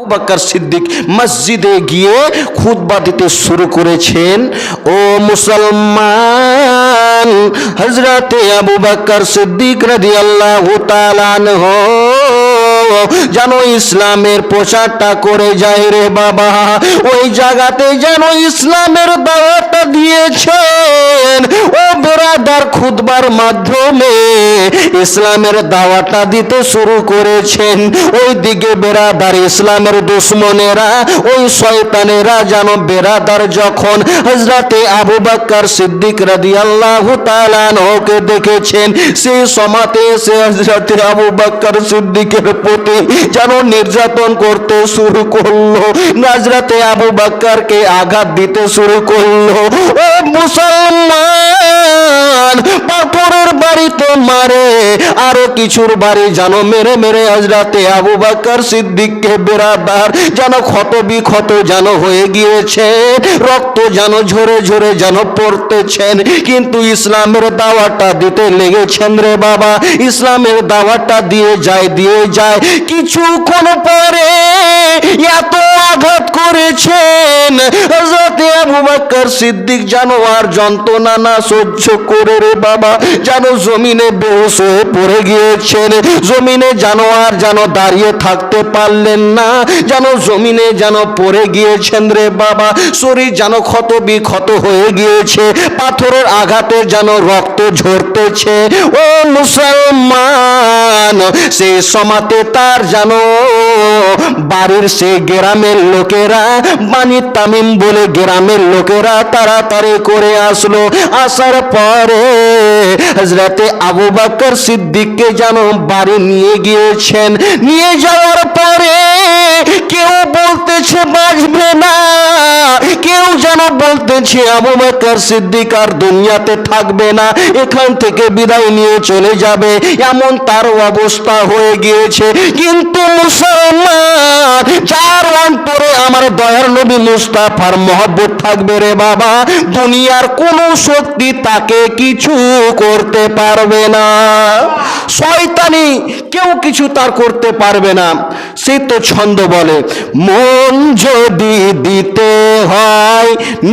আবু বাক্কার সিদ্দিক মসজিদে গিয়ে খুতবা দিতে শুরু করেছেন। ও মুসলমান হজরতে আবু বাক্কার সিদ্দিক রাজি আল্লাহ যেন ইসলামের প্রচারটা করে যায় রে বাবা। ওই জায়গাতে যেন ইসলামের দাওয়াতটা দিয়েছেন। ও বেরাদার খুদবার মাধ্যমে ইসলামের দাওয়াতটা দিতে শুরু করেছেন। ওই দিকে বেরাদার ইসলামের দুশ্মনেরা, ওই শয়তানেরা যেন বেরাদার যখন হজরতে আবু বাক্কার সিদ্দিক রাদি আল্লাহ তালানহকে দেখেছেন, সেই সমাতে সে হজরতে আবু বাক্কার সিদ্দিকের প্রতি যেন নির্যাতন করতে শুরু করল। নাজরাতে আবু বাক্কারকে আঘাত দিতে শুরু করল। মুসল মুসলমান মারে। আরও কিছুর বাড়ি যেন মেরে মেরে হজরাতে আবু বাক্কার সিদ্দিককে বেরাদার যেন ক্ষত বিক্ষত যেন হয়ে গিয়েছে, রক্ত যেন ঝরে ঝরে যেন পড়তেছেন। কিন্তু ইসলামের দাওয়াটা দিতে লেগেছেন রে বাবা। ইসলামের দাওয়াটা দিয়ে যায় দিয়ে যায়। কিছুক্ষণ পরে এত আঘাত করেছেন। হযরতে আবু বকর সিদ্দিক যেন আর যন্ত্রণা না সহ্য করে রে বাবা, যেন জমিনে বেহুশ হয়ে পড়ে গিয়েছেন। জমিনে যেন আর যেন দাঁড়িয়ে থাকতে পারলেন না, যেন জমিনে যেন পড়ে গিয়েছেন রে বাবা। শরীর যেন ক্ষত বিক্ষত হয়ে গিয়েছে, পাথরের আঘাতে যেন রক্ত ঝরতেছে। ও মুসলমান সেই সমাতে তার যেন বাড়ির সে গ্রামের লোকেরা বানি তামিম বলে গ্রামের লোকেরা তাড়াতাড়ি করে আসলো। আসার পরে হজরতে আবু বাকর সিদ্দিককে যেন বাড়ি নিয়ে গিয়েছেন। নিয়ে যাওয়ার পরে কেউ বলতেছে, বাঁচবে না। কেউ যেন বলতেছে, আবু বাকর সিদ্দিক আর দুনিয়াতে থাকবে না। এখান থেকে বিদায় নিয়ে চলে যাবে। এমন তার অবস্থা হয়ে গিয়েছে। কিন্তু মুসলমান যার অন্তরে আমার দয়ার নবী মুস্তাফার মহব্বত থাকবে রে বাবা। দুনিয়ার কোনো শক্তি তাকে কিছু করতে পারবে না। শয়তানি কেউ কিছু তার করতে পারবে না। সে তো ছন্দ বলে, মন যদি দিতে হয়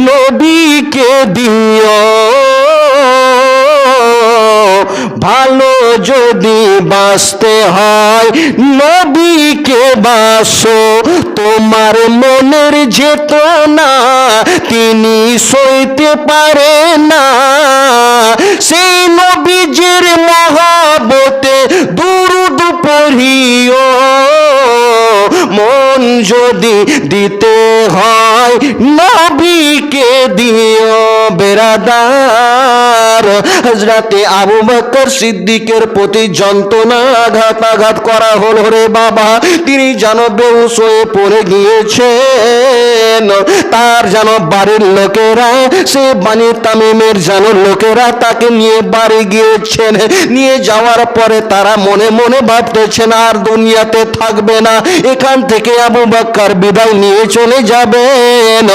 নবীকে দিও। ভালো যদি বাঁচতে হয় নবীকে বাসো, তোমার মনের যেত না তিনি সইতে পারে না। সেই নবীজির মহাবতে দুরুদ পড়িও। যদি দিতে হয়, নবীকে দিও বেরাদার। হজরতে আবু বকর সিদ্দিকের প্রতি যন্ত্রণা আঘাত আঘাত করা হলো রে বাবা। তিনি যেন বেহুশ হয়ে পড়ে গিয়েছেন। তার যেন বাড়ির লোকেরা, সে বাণী তামিমের যেন লোকেরা তাকে নিয়ে বাড়ি গিয়েছেন। নিয়ে যাওয়ার পরে তারা মনে মনে ভাবতেছেন, আর দুনিয়াতে থাকবে না। এখান থেকে আবু বাক্কার বিদায় নিয়ে চলে যাবেন।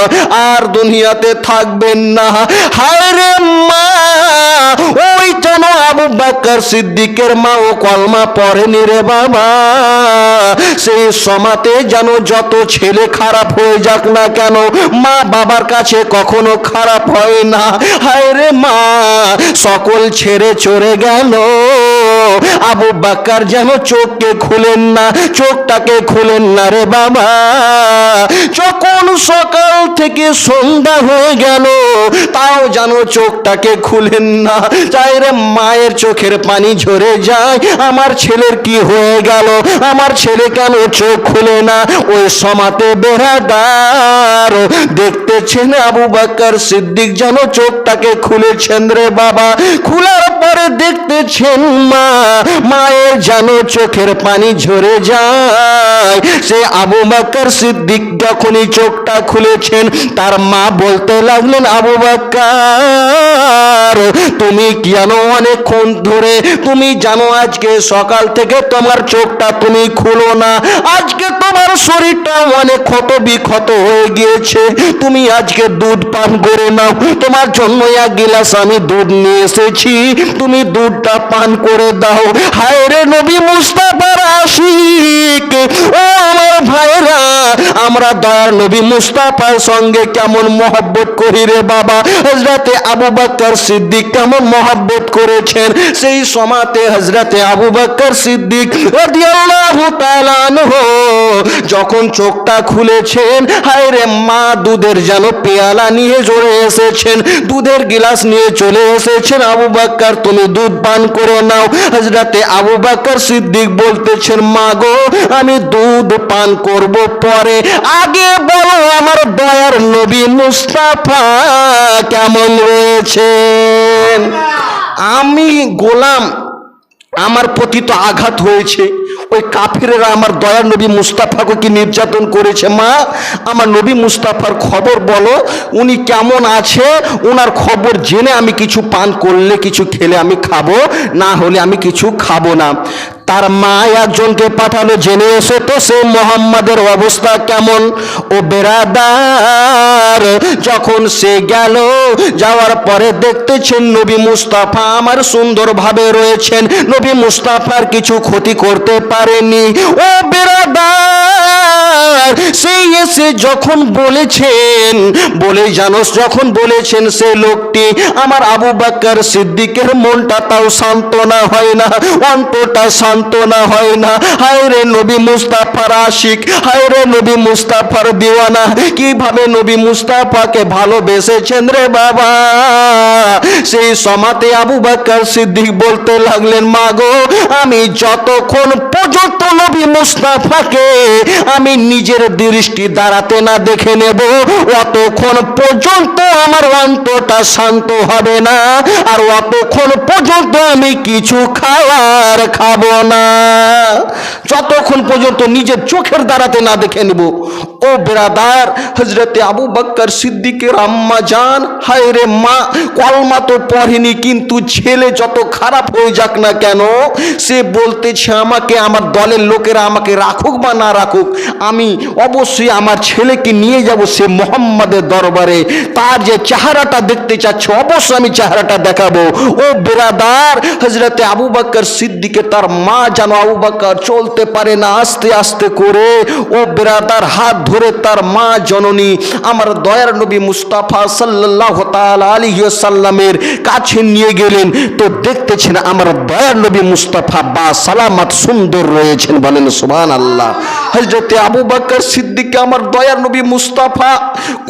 আর দুনিয়াতে থাকবেন না। হায় রে মা, ওই যেন আবু বাক্কার সিদ্দিকের মা ও কলমা পড়েনি রে বাবা। সেই সমাতে যেন যত ছেলে খারাপ হয়ে যাক না কেন, মা বাবার কাছে কখনো খারাপ হয় না। হায় রে মা, সকল ছেড়ে চড়ে গেল। আবু বাক্কার যেন চোখকে খুলেন না, চোখটাকে খুলেন না রে বাবা। যখন সকাল থেকে সন্ধ্যা হয়ে গেল, তাও যেন চোখটাকে খুলেন না। চাই রে, মায়ের চোখের পানি ঝরে যায়। আমার ছেলের কি হয়ে গেল? আমার ছেলে কেন চোখ খুলে না? ওই সমাতে বেড়াদার। দেখতেছেন আবু বাক্কার সিদ্দিক যেন চোখটাকে খুলেছেন রে বাবা। খোলার পরে দেখতেছেন মা মায়ের যেন চোখের পানি ঝরে যায়। সে আবু বাক্কার সিদ্দিক যখনই চোখটা খুলেছেন, তার মা বলতে লাগলেন, আবু বাক্কার তুমি কেন অনেকক্ষণ ধরে, তুমি জানো আজকে সকাল থেকে তোমার চোখটা তুমি খুলো না। আজকে তোমার শরীরটা অনেক ক্ষত বিক্ষত হয়ে গিয়েছে। তুমি আজকে দুধ পান করে নাও। তোমার জন্য এক গিলাস আমি দুধ নিয়ে এসেছি। তুমি দুধটা পান করে দাও। দাও। হায় রে নবী মুস্তাফার আশিক। ও আমার ভাইরা, আমরা দয়ার নবী মুস্তাফার সঙ্গে কেমন মহব্বত করি রে বাবা? হজরতে আবু বকর সিদ্দিক কেমন মহব্বত করেছেন? সেই সমাতে হজরতে আবু বকর সিদ্দিক যখন চোখটা খুলেছেন, হায় রে মা, দুধের যেন পেয়ালা নিয়ে জড়ে এসেছেন, দুধের গিলাস নিয়ে চলে এসেছেন আবু বাক্কার তুমি দুধ পান করে নাও। হজরতে আবু বাকর সিদ্দিক বলতেছেন মা গো আমি দুধ পান করব পরে। আগে বলো আমার দয়ার নবী মুস্তাফা কেমন রয়েছেন? আমি গোলাম, আমার প্রতি তো আঘাত হয়েছে। ওই কাফিরেরা আমার দয়ার নবী মুস্তাফাকে কি নির্যাতন করেছে, মা? আমার নবী মুস্তাফার খবর বলো, উনি কেমন আছে? ওনার খবর জেনে আমি কিছু পান করলে, কিছু খেলে আমি খাব, না হলে আমি কিছু খাব না। তার মা একজনকে পাঠালো, জেনে এসে তো সে মোহাম্মদের অবস্থা কেমন? ও বেরাদার, যখন সে গেল, যাওয়ার পরে দেখতেছেন নবী মুস্তাফা আমার সুন্দরভাবে রয়েছেন। নবী মুস্তাফার কিছু ক্ষতি করতে পারেনি। ও বেরাদার সেই এসে যখন বলেছেন, বলে জানোস যখন বলেছেন সে লোকটি, আমার আবু বাক্কার সিদ্দিকের মনটা তাও সান্ত্বনা হয় না অন্তটা সান্ত্বনা হয় না। হায় রে নবী মুস্তাফার আশিক হায় রে নবী মুস্তাফার দিওয়ানা। কীভাবে নবী মুস্তাফাকে ভালোবেসেছেন রে বাবা? সেই সমাতে আবু বাক্কার সিদ্দিক বলতে লাগলেন, মাগো, আমি যতক্ষণ পর্যন্ত নবী মুস্তাফাকে আমি নিজের দৃষ্টি দাঁড়াতে না দেখে নেব, অতক্ষণ পর্যন্ত আমার অন্তটা শান্ত হবে না। আর অতক্ষণ পর্যন্ত আমি কিছু খাওয়ার খাব না। যতক্ষণ পর্যন্ত নিজের চোখের দাঁড়াতে না দেখে নেব। ও বেরাদার হজরতে আবু সিদ্দিকের আম্মা জান, হায় রে মা, কলমা তো পড়েনি, কিন্তু ছেলে যত খারাপ হয়ে যাক না কেন, সে বলতেছে, আমাকে, আমার দলের লোকেরা আমাকে রাখুক বা না রাখুক, আমি অবশ্যই আমার ছেলেকে নিয়ে যাব সে মোহাম্মদের দরবারে। তার যে চেহারাটা দেখতে চাচ্ছে, অবশ্যই আমি চেহারাটা দেখাবো। ও বেরাদার হজরতে আবু বাক্কর সিদ্দিকে তার মা যেন আবু বাক্কর চলতে পারে না, আস্তে আস্তে করে। ও বেরাদার হাত ধরে তার মা জননী, আমার দয়ার নবী মুস্তাফা সাল্লাহ আলী সাল্লামের কাছে নিয়ে গেলেন। তো দেখতেছেন আমার দয়ার নবী মুস্তাফা বা সালামাত সুন্দর রয়েছেন বলেন সুবহান আল্লাহ হজরতে আবু বাক্কর সিদ্দিককে আমার দয়ার নবী মুস্তাফা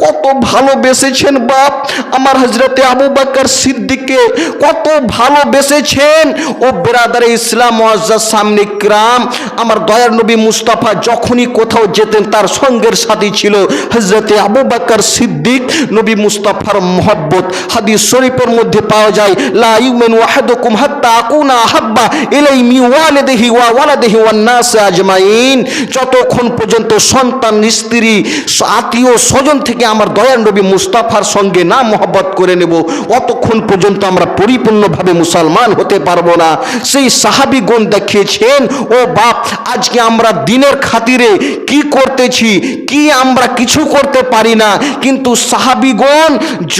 কত ভালোবেসেছেন বাপ। আমার হজরতে আবু বাক্কর সিদ্দিককে কত ভালোবেসেছেন। ও বেরাদারে ইসলাম মুআজ্জাজ সামনে ক্রাম আমার দয়ার নবী মুস্তাফা যখনই কোথাও যেতেন, তার সঙ্গের সাথী ছিল হজরতে আবু বাক্কর সিদ্দিক, নবী মুস্তাফার মহব্বত। হাদিস শরীফের মধ্যে পাওয়া যায়, লা ইউমিনু আহাদুকুম হাত্তা আকুনা আহাব্বা ইলাই মি ওয়ালিদিহি ওয়া ওয়ালাদিহি ওয়ান নাস আজমাইন। যতক্ষণ পর্যন্ত সন্তান, স্ত্রী, আত্মীয় স্বজন থেকে আমার দয়ার নবী মুস্তাফার সঙ্গে না মহব্বত করে নেব, অতক্ষণ পর্যন্ত আমরা পরিপূর্ণভাবে মুসলমান হতে পারব না। সেই সাহাবিগণ দেখিয়েছেন ও বাপ, আজকে আমরা দিনের খাতিরে কি করতেছি, কি আমরা কিছু করতে পারি না। কিন্তু সাহাবিগণ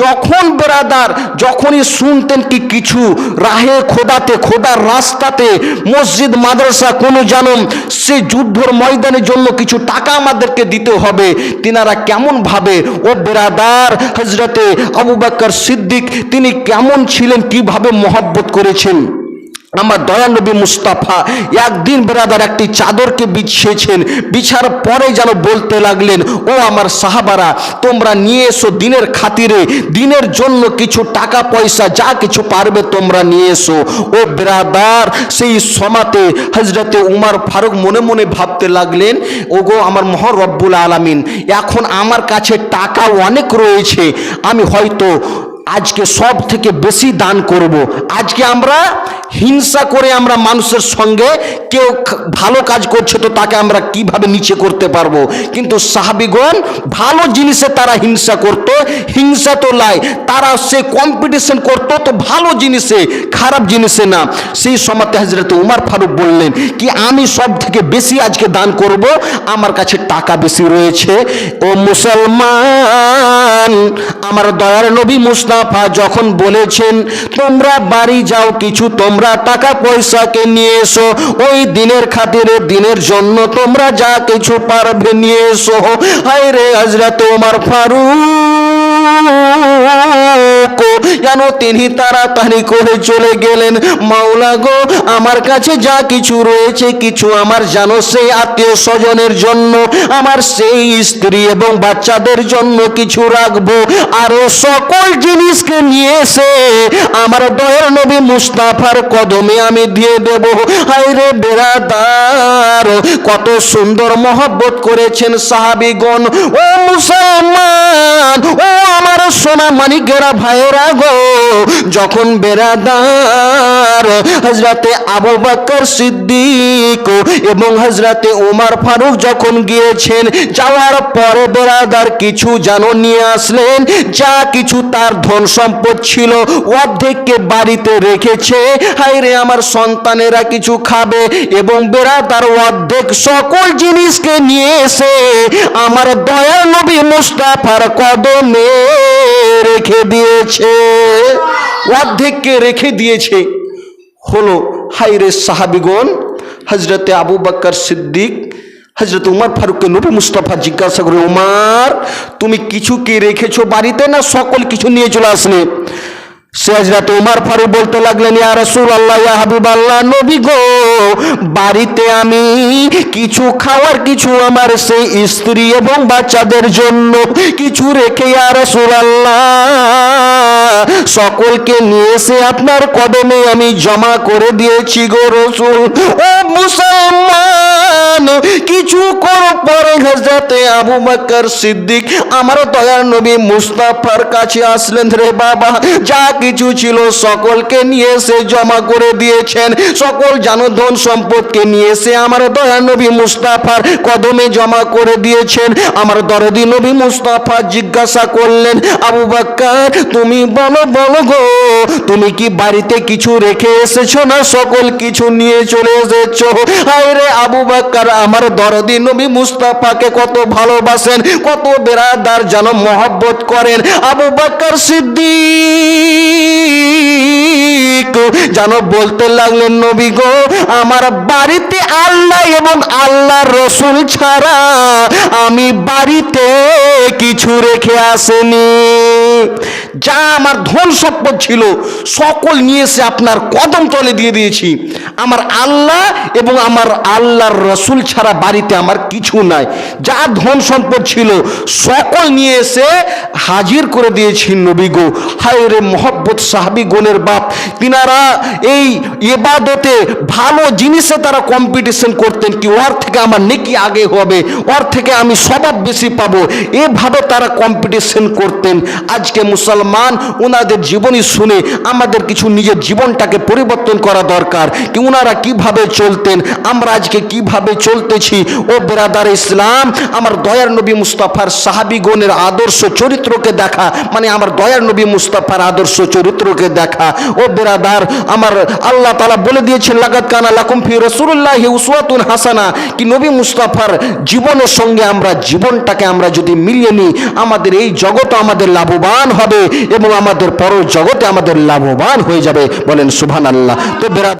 যখন বেরাদার, যখনই শুনতেন কি কিছু, রাহে খোদাতে, খোদার রাস্তাতে, মসজিদ, মাদ্রাসা, কোনো জানুন সে যুদ্ধর ময়দানের জন্য কিছু টাকা আমাদেরকে দিতে হবে, তিনারা কেমন ভাবে, ও বেরাদার হজরতে আবু বাক্কর সিদ্দিক, তিনি কেমন ছিলেন, কীভাবে মহব্বত করেছেন? আমার দয়ানবী মুস্তাফা, একদিন বেরাদার একটি চাদরকে বিছিয়েছেন, বিছার পরে যেন বলতে লাগলেন, ও আমার সাহাবারা, তোমরা নিয়ে এসো দিনের খাতিরে, দিনের জন্য কিছু টাকা পয়সা, যা কিছু পারবে তোমরা নিয়ে এসো। ও বেরাদার সেই সমাতে হজরতে উমার ফারুক মনে মনে ভাবতে লাগলেন, ওগো আমার মহর রব্বুল আলামিন, এখন আমার কাছে টাকা অনেক রয়েছে, আমি হয়তো আজকে সব থেকে বেশি দান করব। আজকে আমরা হিংসা করে আমরা মানুষের সঙ্গে কেউ ভালো কাজ করছে তো তাকে আমরা কীভাবে নিচে করতে পারব? কিন্তু সাহাবিগণ ভালো জিনিসে তারা হিংসা করত, হিংসা তো লাই। তারা সে কম্পিটিশন করত তো ভালো জিনিসে, খারাপ জিনিসে না। সেই সময়তে হজরত উমার ফারুক বললেন কি, আমি সব থেকে বেশি আজকে দান করব, আমার কাছে টাকা বেশি রয়েছে। ও মুসলমান, আমার দয়ার নবী মুস্তা মুস্তাফা যখন বলেছেন, তোমরা বাড়ি যাও, কিছু তোমরা টাকা পয়সাকে নিয়ে এসো। ওই দিনের খাতিরে দিনের জন্য তোমরা যা কিছু পারবে নিয়ে এসো। হায় রে হাজরা ওমর ফারুক। যেন তিনি তাড়াতাড়ি করে চলে গেলেন। মাওলা গো আমার কাছে যা কিছু রয়েছে, কিছু আমার জানো সেই আত্মীয় স্বজনের জন্য, আমার সেই স্ত্রী এবং বাচ্চাদের জন্য কিছু রাখব। আরও সকল জিনিসকে নিয়ে এসে আমার দয়ার নবী মুস্তাফার কদমে আমি দিয়ে দেব। হাইরে বেড়াদার কত সুন্দর মহব্বত করেছেন সাহাবিগণ। ও মুসলমান, ও আমার সোনা মানিকেরা ভাইয়েরা গো, যখন বেড়াদার হজরতে আবু সিদ্দিক এবং হজরতে ওমর ফারুক যখন গিয়েছেন, যাওয়ার পরে বেড়াদার কিছু জানো নিয়ে আসলেন, যা কিছু তার ধন সম্পদ ছিল অর্ধেককে বাড়িতে রেখেছে। হাইরে আমার সন্তানেরা কিছু খাবে এবং বেড়াদার অর্ধেক সকল জিনিসকে নিয়ে এসে আমার দয়া নবী মুস্তাফার কদমে রেখে দিয়েছে। অর্ধেককে রেখে দিয়েছে। হলো হাইরে সাহাবিগণ হজরতে আবু বাক্কর সিদ্দিক হজরত উমার ফারুককে নবী মুস্তফা জিজ্ঞাসা করে, উমার, তুমি কিছু কি রেখেছো বাড়িতে না সকল কিছু নিয়ে চলে আসলে? সে হজরত উমার ফারুক বলতে লাগলেন, ইয়া রাসূল আল্লাহ ইয়া হাবিব আল্লাহ নবী গো, বাড়িতে আমি কিছু খাওয়ার, কিছু আমার সেই স্ত্রী এবং বাচ্চাদের জন্য কিছু রেখে, ইয়া রাসূল আল্লাহ সকলকে নিয়ে এসে আপনার কদমে আমি জমা করে দিয়েছি গো রসুল। ও মুসলমান, কিছু করো পরে হজরতে আবু বকর সিদ্দিক আমার দয়ার নবী মুস্তাফার কাছে আসলেন রে বাবা যা কিছু ছিল, সকলকে নিয়ে এসে জমা করে দিয়েছেন। সকল জানধন সম্পদকে নিয়ে এসে আমার দয়ার নবী মুস্তাফার কদমে জমা করে দিয়েছেন। আমার দরদি নবী মুস্তাফা জিজ্ঞাসা করলেন, আবু বাক্কার, তুমি বলো বলো গো, তুমি কি বাড়িতে কিছু রেখে এসেছ না সকল কিছু নিয়ে চলে এসেছ? হায় রে আবু বাক্কার, আমার দরদি নবী মুস্তাফাকে কত ভালোবাসেন, কত বেরাদার যেন মহব্বত করেন। আবু বাক্কার সিদ্দিক যেন বলতে লাগলেন নবী গো, আমার বাড়িতে আল্লাহ এবং আল্লাহ রসুল ছাড়া আমি বাড়িতে কিছু রেখে আসেনি। যা আমার ধন সম্পদ ছিল, সকল নিয়ে এসে আপনার কদম তলে দিয়ে দিয়েছি। আমার আল্লাহ এবং আমার আল্লাহর রসুল ছাড়া বাড়িতে আমার কিছু নাই। যা ধন সম্পদ ছিল, সকল নিয়ে এসে হাজির করে দিয়েছি নবী গো। হায় রে মোহব্বত সাহাবি গনের বাপ, তিনারা এই এবাদতে ভালো জিনিসে তারা কম্পিটিশন করতেন কি ওর থেকে আমার নেকি আগে হবে, ওর থেকে আমি স্বভাব বেশি পাবো। এভাবে তারা কম্পিটিশন করতেন। আজকে মুসলমান ওনাদের জীবনী শুনে আমাদের কিছু নিজের জীবনটাকে পরিবর্তন করা দরকার। কি ওনারা কীভাবে চলতেন? আমরা আজকে কীভাবে চলতেছি? ও বেরাদার ইসলাম, আমার দয়ার নবী মুস্তাফার সাহাবিগণের আদর্শ চরিত্রকে দেখা। মানে আমার দয়ার নবী মুস্তাফার আদর্শ চরিত্রকে দেখা। ও বেরাদার, আমার আল্লাহ তালা বলে দিয়েছেন লাগাত কানা লাকুম ফি রসুল্লাহ উসওয়াতুন হাসানা। কি নবী মুস্তাফার জীবনের সঙ্গে আমরা জীবনটাকে আমরা যদি মিলিয়ে নিই, আমাদের এই জগৎ আমাদের লাভবান হবে এবং আমাদের পর জগতে আমাদের লাভবান হয়ে যাবে। বলেন সুভান আল্লাহ তো বেরা